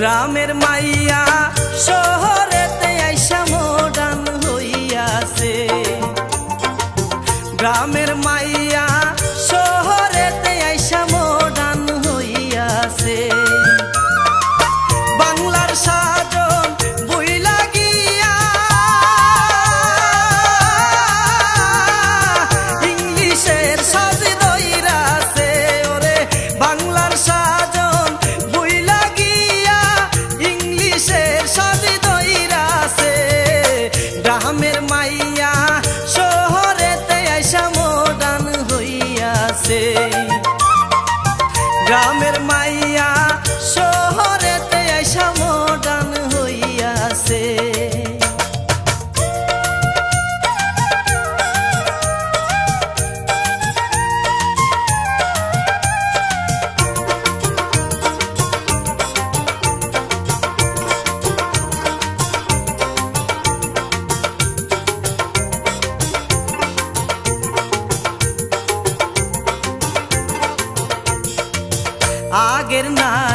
গ্রামের মাইয়া শহরেতে আইসা মডান হইয়াছে। গ্রামের মাইয়া சேர்ந்தார்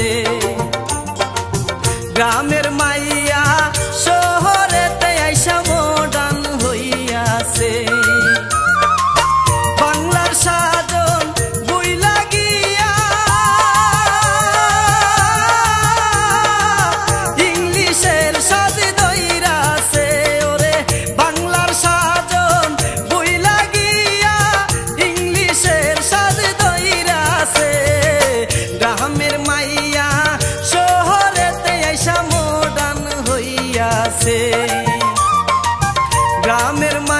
hacer. I'm Kamer ma